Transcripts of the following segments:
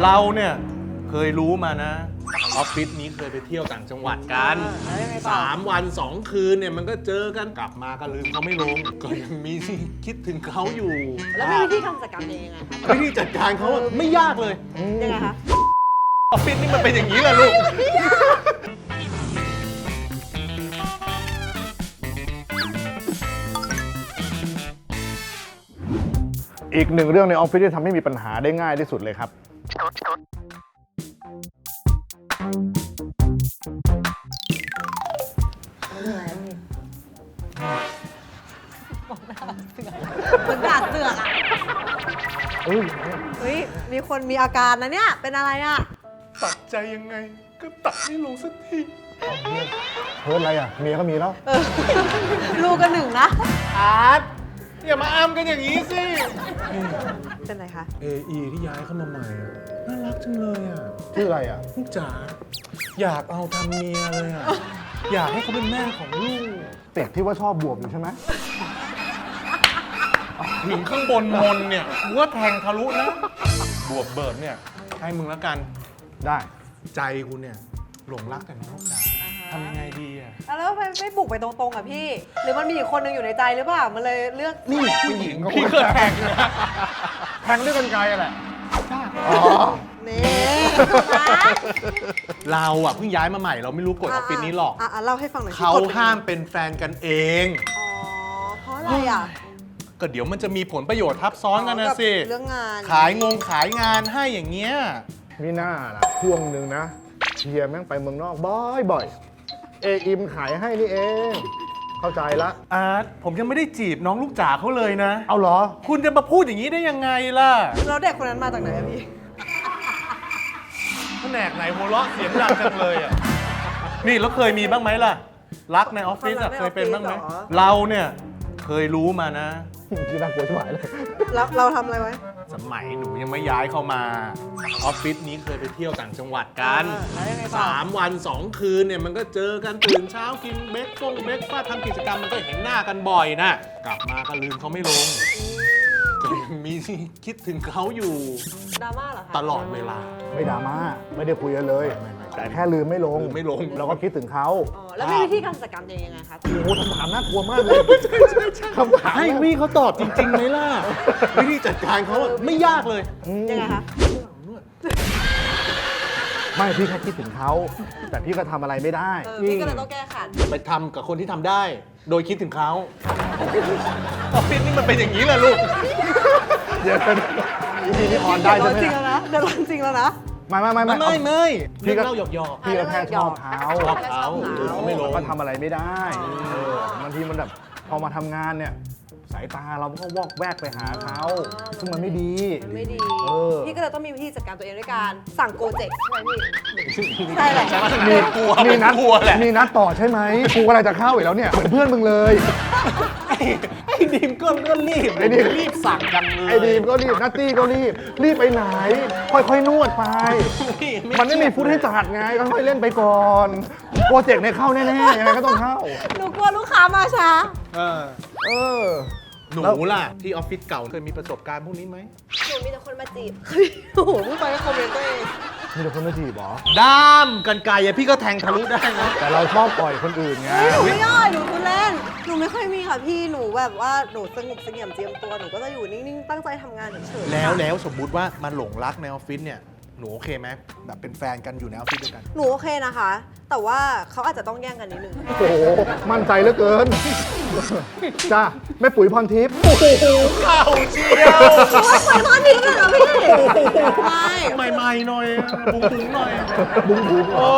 เราเนี่ยเคยรู้มานะออฟฟิศนี้เคยไปเที่ยวต่างจังหวัดกันแล้วยังไงต่อสามวันสองคืนเนี่ยมันก็เจอกันกลับมาก็ลืมเขาไม่ลง ก็ยังมีคิดถึงเขาอยู่ แล้วมีวิธีทำกิจกรรมยังไงคะวิธีจัดการเขาอะไม่ยากเลยยังไงคะออฟฟิศนี่มันเป็นอย่างนี้แหละลูกอีกหนึ่งเรื่องในออฟฟิศที่ทำให้มีปัญหาได้ง่ายที่สุดเลยครับ เหมือนด่าเสือกอะเอ้ยเฮ้ย มีคนมีอาการนะเนี่ย เป็นอะไรอะ ตัดใจยังไง ก็ตัดไม่ลงสักทีเฮิร์ตอะไรอะ เมียก็มีแล้ว เออลูกก็หนึ่งนะ อาร์ตอย่ามาอ้ำกันอย่างนี้สิ เป็นไรคะ เอไอที่ย้ายเข้ามาใหม่อะ น่ารักจังเลยอะชื่ออะไรอะ ลูกจ๋าอยากเอาทำเมียเลยอะ อยากให้เขาเป็นแม่ของลูกเป็ดที่ว่าชอบบวบอยู่ใช่ไหมถึงข้างบนมนเนี่ยกูว่าแทงทะลุนะ บวกเบิร์ดเนี่ยให้มึงแล้วกัน ได้ใจกูเนี่ยหลงรักแต่น้องจ๋าทำยังไงดีอะแล้วไม่ไม่บุกไปตรงๆอะพี่ หรือมันมีอีกคนหนึงอยู่ในใจหรือเปล่า มันเลยเลือก นี่ผู้หญิงก็พี่เคยแทงนะ แทงด้วยกันไกลอะแหละ อ๋อนี่เราอะเพิ่งย้ายมาใหม่เราไม่รู้กฎออฟฟิศนี้หรอกอะเล่าให้ฟังหน่อยสิเขากฎป็นยังไงห้ามเป็นแฟนกันเอง อ๋อ เพราะอะไรอะก็เดี๋ยวมันจะมีผลประโยชน์ทับซ้อนกันนะสิแบบเรื่องงานขายงงขายงานให้อย่างเงี้ย มีหน้าล่ะช่วงหนึ่งนะเฮียแม่งไปเมืองนอกบ่อยบ่อยๆเออิมขายให้นี่เอง เข้าใจละ อาร์ตผมยังไม่ได้จีบน้องลูกจ๋าเขาเลยนะ เอาเหรอ คุณจะมาพูดอย่างนี้ได้ยังไงล่ะแล้วเด็กคนนั้นมาจากไหนอะพี่ แผนกไหนหัวเราะเสียงดังจังเลยอะ นี่แล้วเคยมีบ้างไหมล่ะ รักในออฟฟิศอะความรักในเคยเป็นบ้างไหมออฟฟิศเหรอ เราเนี่ยเคยรู้มานะ ที่น่ากลัวชิบหายเลยแล้วเราทำอะไรไว้ สมัยหนูยังไม่ย้ายเข้ามา ออฟฟิศนี้เคยไปเที่ยวต่างจังหวัดกันแล้วยังไงต่อ สามวันสองคืนเนี่ยมันก็เจอกันตื่นเช้ากินเบรกฟงเบรกฟาสต์ทำกิจกรรมมันก็เห็นหน้ากันบ่อยนะกลับมาก็ลืมเขาไม่ลงก็ยัง มีคิดถึงเขาอยู่ดราม่าเหรอคะตลอดเวลา ไม่ดราม่าไม่ได้คุยกันเลย ไม่ไม่แต่แค่ลืมไม่ลงลืมไม่ลง เราก็คิดถึงเขาอ๋อแล้วมีวิธีการจัดการยังไงคะ โอ้โหคำถามน่ากลัวมากเลยคำถามให้วี่เขาตอบจริงๆไหมล่ะ วิธีจัดการเขาอะไม่ยากเลย อืมยังไงคะ ไม่พี่แค่คิดถึงเขาแต่พี่ก็ทำอะไรไม่ได้ เออพี่ก็เลยต้องแก้ขัดไปทำกับคนที่ทำได้ โดยคิดถึงเขาออฟฟิศนี่มันเป็นอย่างนี้แหละลูก เดี๋ยวนอีพีนี้ออนได้ใช่ไหมจริงแล้วนะเดี๋ยวร้อนจริงแล้วนะ ไม่ไม่ไม่ไม่ไม่ไม่พี่ก็เล่าหยอกหยอกพี่ก็แค่ชอบเขาชอบเขาชอบเขาเขาไม่ลงก็ทำอะไรไม่ได้เออบางทีมันแบบพอมาทำงานเนี่ยสายตาเราก็วอกแวกไปหาเขาซึ่งมันไม่ดี ไม่ดี พี่ก็เลยต้องมีวิธีจัดการตัวเองด้วยการสั่งโกเจ็กใช่ไหมพี่ ใช่แหละมีกลัวมีนัดกลัวแหละมีนัดต่อใช่ไหมกูกำลังจะเข้าอีกแล้วเนี่ย เหมือนเพื่อนมึงเลย ดีมก็ก็รีบไอ้ดีม รีบสั่งกันเลยไอ้ดีมก็รีบนัตตี้ก็รีบ รีบไปไหน ค่อยๆนวดไป มันไม่มีฟุตให้จัดไงก็ค่อยเล่นไปก่อนโปรเจกต์เนี่ยเข้าแน่ๆยังไงก็ต้องเข้า หนูกลัวลูกค้ามาช้า เออเออ หนูแล้วล่ะ ที่ออฟฟิศเก่าเคยมีประสบการณ์พวกนี้ไหม หนูมีแต่คนมาจีบ โอ้โหพูดไปก็คอมเมนต์ตัวเอง มีแต่คนมาจีบเหรอ ด้ามกันไกลอะพี่ก็แทงทะลุได้นะแต่เราชอบปล่อยคนอื่นไง เฮ้ยหนูไม่ได้หนูคุณเล่น หนูไม่ค่อยมีค่ะพี่ หนูแบบว่าหนูสงบเสงี่ยมเจียมตัว หนูก็จะอยู่นิ่งๆ ตั้งใจทำงานเฉยๆแล้วค่ะแล้วสมมุติว่ามันหลงรักในออฟฟิศเนี่ยหนูโอเคไหมแบบเป็นแฟนกันอยู่ในออฟฟิศด้วยกันหนูโอเคนะคะ แต่ว่าเขาอาจจะต้องแย่งกันนิดนึง โอ้โห มั่นใจเหลือเกิน จ้าแม่ปุ๋ยพรทิพย์โอ้โหเก่าเชียวโอ้ยปล่อยตอนนี้เลยเหรอพี่ไม่ใหม่ๆหน่อยอะบุ้งๆหน่อยบุ้งบุ้งโอ้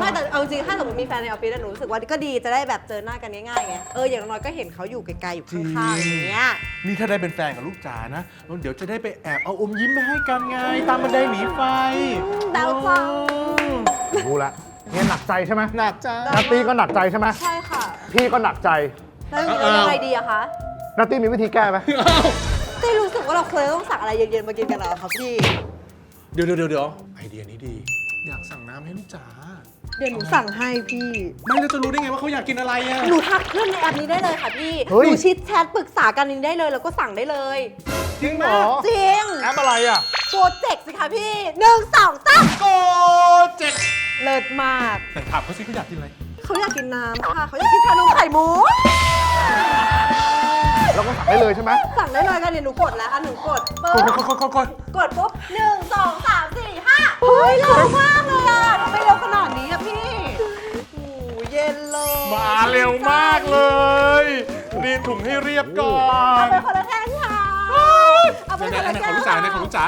ไม่แต่เอาจริงๆถ้าสมมติมีแฟนในออฟฟิศอะหนูรู้สึกว่าก็ดีจะได้แบบเจอหน้ากันง่ายๆไงเอออย่างน้อยก็เห็นเขาอยู่ไกลๆอยู่ข้างๆอย่างเงี้ยนี่ถ้าได้เป็นแฟนกับลูกจ๋านะเดี๋ยวจะได้ไปแอบเอาอมยิ้มไปให้กันไงตามบันไดหนีไฟดาวฟังรู้ละเนี่ยหนักใจใช่ไหมหนักจ้านัตตี้ก็หนักใจใช่ไหมใช่ค่ะ พี่ก็หนักใจ แล้วอย่างนี้เรายังไงดีอะคะนัตตี้มีวิธีแก้ไหมตี้รู้สึกว่าเราควรจะต้องสั่งอะไรเย็นๆมากินกันเหรอครับพี่ เดี๋ยวเดี๋ยวเดี๋ยวไอเดียนี้ดี อยากสั่งน้ำให้ลูกจ๋า เดี๋ยวหนูสั่งให้พี่ ไม่เราจะรู้ได้ไงว่าเขาอยากกินอะไรอะหนูทักเพื่อนในแอปนี้ได้เลยค่ะพี่หนูชิดแชทปรึกษากันนี้ได้เลยแล้วก็สั่งได้เลย จริงเหรอจริงแอปอะไรอะโปรเจกต์สิคะพี่หนึ่งสองสามโกเจ็กเลิศมาก แต่ถามเขาสิเขาอยากกินอะไร เขาอยากกินน้ำค่ะ เขาอยากกินชานมไข่มุก เราก็สั่งได้เลยใช่ไหมสั่งได้เลยกันเนี่ยหนูกดแล้วอันหนูกดปึ๊กดบกดกดกดกดกดปุ๊บหนึ่งสองสามสี่ห้าเฮ้ยเร็วมากเลยอะทำไมเร็วขนาดนี้อะพี่โอ้เย็นเลยมาเร็วมากเลยรีดถุงให้เรียบก่อเอานไปคนละแท่งค่ะเอาไปเดี๋ยวคนๆอัละนไหนแท่ของงลูกจ๋าอันไหนของลูกจ๋า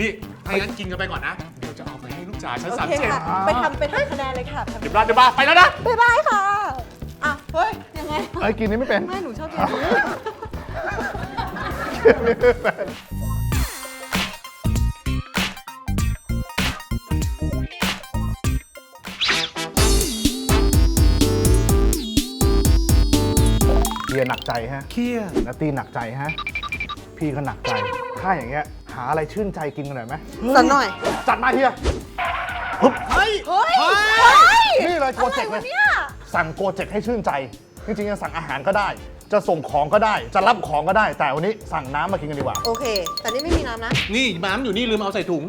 นี่ให้งั้นกินกันไปก่อนนะ เดี๋ยวจะเอาไปให้ลูกจ๋าชั้นโอสามเคเจ็ดค่ะ ไปทำไปทำคะแนนเลยค่ะ เดี๋ยวบ้าเดี๋ยวบ้าไปแล้วนะ บ๊ายบายค่ะ อะ เฮ้ยยัง ไงเอ้ยกินนี่ไม่เป็น ไม่หนูชอบกินนี้กินนี่ไม่เป็นเฮียหนักใจฮะเครียดนาตีหนักใจฮะ พี่ก็หนักใจ ถ้าอย่างเงี้ย หาอะไรชื่นใจกินกันหน่อยไหม สักหน่อย จัดมาเฮียเฮ้ยเฮ้ยเฮ้ย เฮ้ยนี่เลยโปรเจกต์อะไรเลวะยเนี่ยสั่งโปรเจกต์ให้ชื่นใจ จริงๆจะสั่งอาหารก็ได้ จะส่งของก็ได้ จะรับของก็ได้ แต่วันนี้สั่งน้ำมากินกันดีกว่า โอเค แต่นี่ไม่มีน้ำนะ นี่น้ำอยู่นี่ลืมเอาใส่ถุง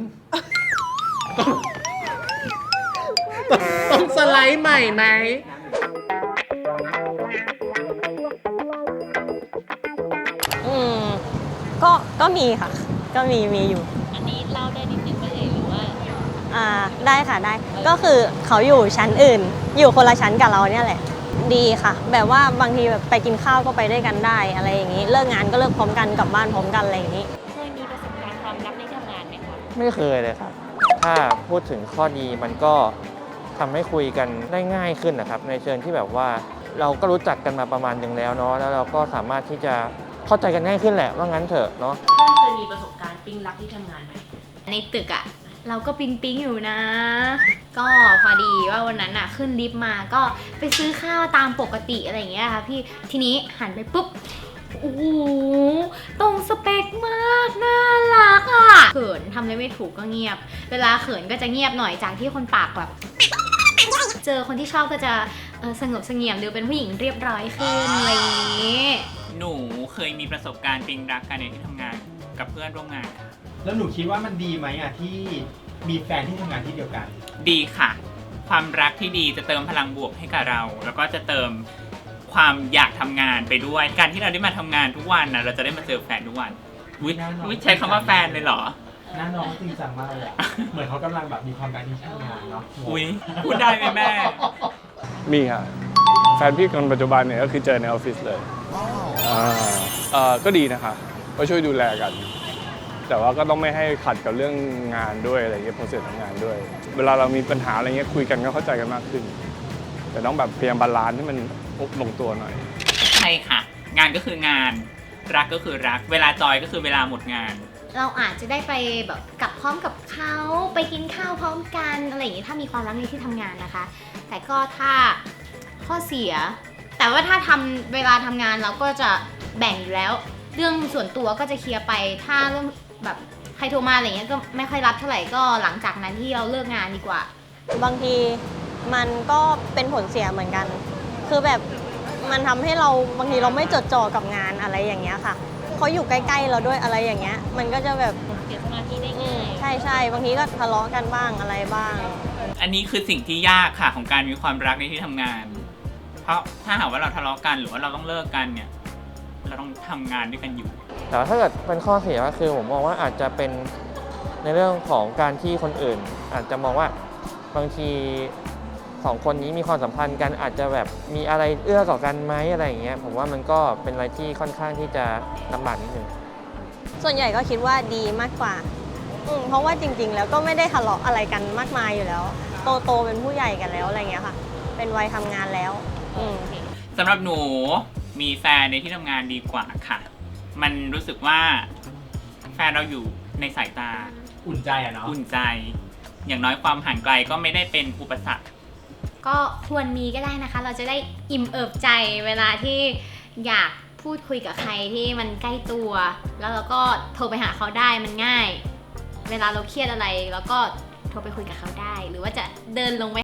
ต้องต้องสไลด์ใหม่ไหม อืมก็ก็มีค่ะ ก็มีมีอยู่ อันนี้เล่าได้นิดนึงไหมเอ่ยหรือว่าอ่าได้ค่ะได้ ก็คือเขาอยู่ชั้นอื่น อยู่คนละชั้นกับเราเนี่ยแหละ ดีค่ะ แบบว่าบางทีแบบไปกินข้าวก็ไปด้วยกันได้อะไรอย่างนี้ เลิกงานก็เลิกพร้อมกันกลับบ้านพร้อมกันอะไรอย่างนี้ เคยมีประสบการณ์ความรักในที่ทำงานไหมคะไม่เคยเลยครับ ถ้าพูดถึงข้อดีมันก็ทำให้คุยกันได้ง่ายขึ้นนะครับ ในเชิงที่แบบว่าเราก็รู้จักกันมาประมาณหนึ่งแล้วเนาะแล้วเราก็สามารถที่จะเข้าใจกันง่ายขึ้นแหละว่างั้นเถอะเนาะเพื่อนเคยมีประสบการณ์ปิ๊งรักที่ทำงานไหมในตึกอะ เราก็ปิ๊งปิ๊งอยู่นะ ก็พอดีว่าวันนั้นอะขึ้นลิฟต์มาก็ไปซื้อข้าวตามปกติอะไรอย่างเงี้ยค่ะพี่ทีนี้หันไปปุ๊บโอ้โหตรงสเปคมากน่ารักอะเขินทำอะไรไม่ถูกก็เงียบ เวลาเขินก็จะเงียบหน่อยจากที่คนปากแบบเจอคนที่ชอบก็จะเอ่อสงบเสงี่ยมดูเป็นผู้หญิงเรียบร้อยขึ้นอะไรอย่างนี้ หนูเคยมีประสบการณ์ปิงรักกันในที่ทำงานกับเพื่อนร่วมงานค่ะ แล้วหนูคิดว่ามันดีไหมอะที่มีแฟนที่ทำงานที่เดียวกัน ดีค่ะ ความรักที่ดีจะเติมพลังบวกให้กับเรา แล้วก็จะเติมความอยากทำงานไปด้วย การที่เราได้มาทำงานทุกวันนะเราจะได้มาเจอแฟนทุกวันอุ๊ยน่านอน อุ๊ยใช้คำว่าแฟนเลยเหรอ หน้าน้องจริงจังมากเลยอะเหมือนเขากำลังแบบมีความรักที่ทำงานเนาะอุ๊ยพูดได้ไหมแม่ มีครับแฟนพี่คนปัจจุบันเนี่ยก็คือเจอในออฟฟิศเลยอ่าเอ่อก็ดีนะครับก็ช่วยดูแลกัน แต่ว่าก็ต้องไม่ให้ขัดกับเรื่องงานด้วยอะไรเงี้ยโปรเซสทำงานด้วย เวลาเรามีปัญหาอะไรเงี้ยคุยกันก็เข้าใจกันมากขึ้น แต่ต้องแบบพยายามบาลานซ์ให้มันลงตัวหน่อยใช่ค่ะ งานก็คืองานรักก็คือรัก เวลาจอยก็คือเวลาหมดงาน เราอาจจะได้ไปแบบกลับพร้อมกับเขาไปกินข้าวพร้อมกันอะไรอย่างนี้ถ้ามีความรักในที่ทำงานนะคะ แต่ก็ถ้าข้อเสีย แต่ว่าถ้าทำเวลาทำงานเราก็จะแบ่งอยู่แล้ว เรื่องส่วนตัวก็จะเคลียร์ไปถ้าเรื่อง แบบใครโทรมาอะไรเงี้ยก็ไม่ค่อยรับเท่าไหร่ก็หลังจากนั้นที่เราเลิกงานดีกว่า บางทีมันก็เป็นผลเสียเหมือนกัน คือแบบมันทำให้เราบางทีเราไม่จดจ่อกับงานอะไรอย่างเงี้ยค่ะเขาอยู่ใกล้ๆเราด้วยอะไรอย่างเงี้ย มันก็จะแบบเสียสมาธิได้อืมง่ายใช่ใช่บางทีก็ทะเลาะกันบ้างอะไรบ้าง อันนี้คือสิ่งที่ยากค่ะของการมีความรักในที่ทำงาน เพราะถ้าหากว่าเราทะเลาะกันหรือว่าเราต้องเลิกกันเนี่ย เราต้องทำงานด้วยกันอยู่ แต่ว่าถ้าเกิดเป็นข้อเสียก็คือผมมองว่าอาจจะเป็นในเรื่องของการที่คนอื่น อาจจะมองว่าบางทีสองคนนี้มีความสัมพันธ์กันอาจจะแบบมีอะไรเอื้อต่อกันไหมอะไรอย่างเงี้ยผมว่ามันก็เป็นอะไรที่ค่อนข้างที่จะลำบากนิดนึงส่วนใหญ่ก็คิดว่าดีมากกว่าอืมเพราะว่าจริง ๆ แล้วก็ไม่ได้ทะเลาะอะไรกันมากมายอยู่แล้ว โตโตๆเป็นผู้ใหญ่กันแล้วอะไรเงี้ยค่ะ เป็นวัยทำงานแล้ว อืม สำหรับหนูมีแฟนในที่ทำงานดีกว่าค่ะ มันรู้สึกว่าแฟนเราอยู่ในสายตา อุ่นใจอะเนาะ อุ่นใจ อย่างน้อยความห่างไกลก็ไม่ได้เป็นอุปสรรค ก็ควรมีก็ได้นะคะ เราจะได้อิ่มเอิบใจเวลาที่อยากพูดคุยกับใครที่มันใกล้ตัว แล้วเราก็โทรไปหาเขาได้มันง่าย เวลาเราเครียดอะไร แล้วก็โทรไปคุยกับเขาได้ หรือว่าจะเดินลงไป